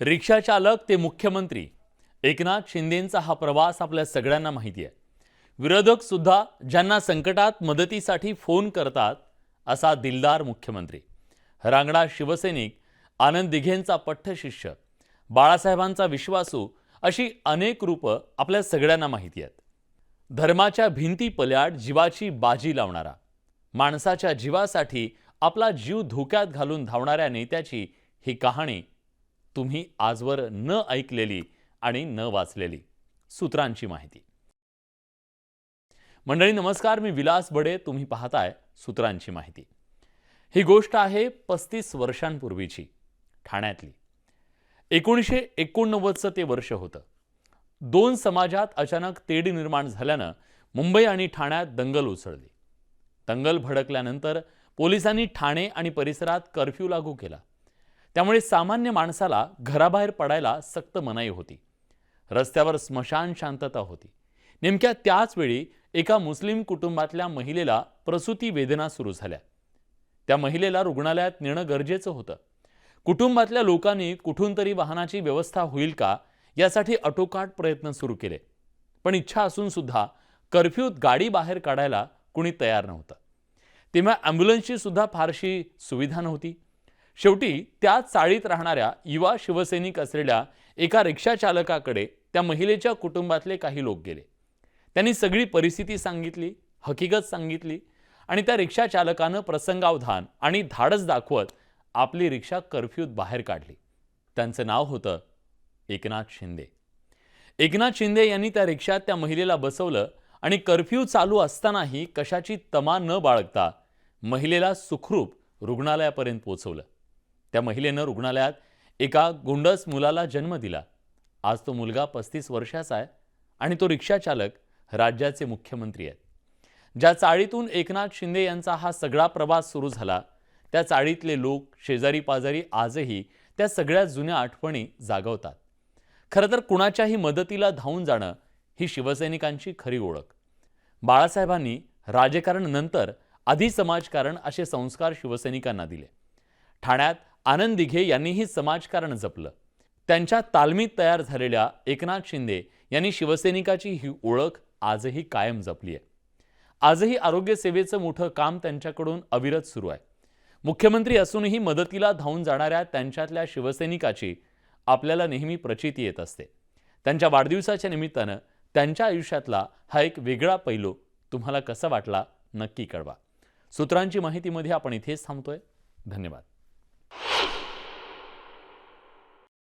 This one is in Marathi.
रिक्षाचालक ते मुख्यमंत्री. एकनाथ शिंदेंचा हा प्रवास आपल्या सगळ्यांना माहिती आहे. विरोधक सुद्धा ज्यांना संकटात मदतीसाठी फोन करतात असा दिलदार मुख्यमंत्री. रांगडा शिवसैनिक आनंद दिघेंचा पठ्ठशिष्य. बाळासाहेबांचा विश्वासू अशी अनेक रूपं आपल्या सगळ्यांना माहिती आहेत. धर्माच्या भिंती पल्याड जीवाची बाजी लावणारा. माणसाच्या जीवासाठी आपला जीव धोक्यात घालून धावणाऱ्या नेत्याची ही कहाणी तुम्ही आजवर न ऐकलेली आणि न वाचलेली सूत्रांची माहिती. मंडळी नमस्कार. मी विलास बडे. तुम्ही पाहताय सूत्रांची माहिती. ही गोष्ट आहे पस्तीस वर्षांपूर्वीची ठाण्यातली. एकोणीसशे एकोणनव्वदचं ते वर्ष होतं. दोन समाजात अचानक तेढी निर्माण झाल्यानं मुंबई आणि ठाण्यात दंगल उसळली. दंगल भडकल्यानंतर पोलिसांनी ठाणे आणि परिसरात कर्फ्यू लागू केला. त्यामुळे सामान्य माणसाला घराबाहेर पडायला सक्त मनाई होती. रस्त्यावर स्मशान शांतता होती. नेमक्या त्याच वेळी एका मुस्लिम कुटुंबातल्या महिलेला प्रसूती वेदना सुरू झाल्या. त्या महिलेला रुग्णालयात नेणं गरजेचं होतं. कुटुंबातल्या लोकांनी कुठून तरी वाहनाची व्यवस्था होईल का यासाठी अटोकाट प्रयत्न सुरू केले. पण इच्छा असून सुद्धा कर्फ्यूत गाडी बाहेर काढायला कुणी तयार नव्हतं. तेव्हा ॲम्ब्युलन्सची सुद्धा फारशी सुविधा नव्हती. शेवटी त्या चाळीत राहणाऱ्या युवा शिवसैनिक असलेल्या एका रिक्षा चालकाकडे त्या महिलेच्या कुटुंबातले काही लोक गेले. त्यांनी सगळी परिस्थिती सांगितली हकीकत सांगितली आणि त्या रिक्षा चालकानं प्रसंगावधान आणि धाडस दाखवत आपली रिक्षा कर्फ्यूत बाहेर काढली. त्यांचं नाव होतं एकनाथ शिंदे. एकनाथ शिंदे यांनी त्या रिक्षात त्या महिलेला बसवलं आणि कर्फ्यू चालू असतानाही कशाची तमा न बाळगता महिलेला सुखरूप रुग्णालयापर्यंत पोचवलं. त्या महिलेनं रुग्णालयात एका गुंडस मुलाला जन्म दिला. आज तो मुलगा पस्तीस वर्षाचा आहे आणि तो रिक्षाचालक राज्याचे मुख्यमंत्री आहेत. ज्या चाळीतून एकनाथ शिंदे यांचा हा सगळा प्रवास सुरू झाला त्या चाळीतले लोक शेजारी पाजारी आजही त्या सगळ्या जुन्या आठवणी जागवतात. खरं तर कुणाच्याही मदतीला धावून जाणं ही शिवसैनिकांची खरी ओळख. बाळासाहेबांनी राजकारण नंतर आधी समाजकारण असे संस्कार शिवसैनिकांना दिले. ठाण्यात आनंद दिघे यांनीही समाजकारण जपलं. त्यांच्या तालमीत तयार झालेल्या एकनाथ शिंदे यांनी शिवसैनिकाची ही ओळख आजही कायम जपली आहे. आजही आरोग्य सेवेचं मोठं काम त्यांच्याकडून अविरत सुरू आहे. मुख्यमंत्री असूनही मदतीला धावून जाणाऱ्या त्यांच्यातल्या शिवसैनिकाची आपल्याला नेहमी प्रचिती येत असते. त्यांच्या वाढदिवसाच्या निमित्तानं त्यांच्या आयुष्यातला हा एक वेगळा पैलू तुम्हाला कसा वाटला नक्की कळवा. सूत्रांची माहितीमध्ये आपण इथेच थांबतोय. धन्यवाद.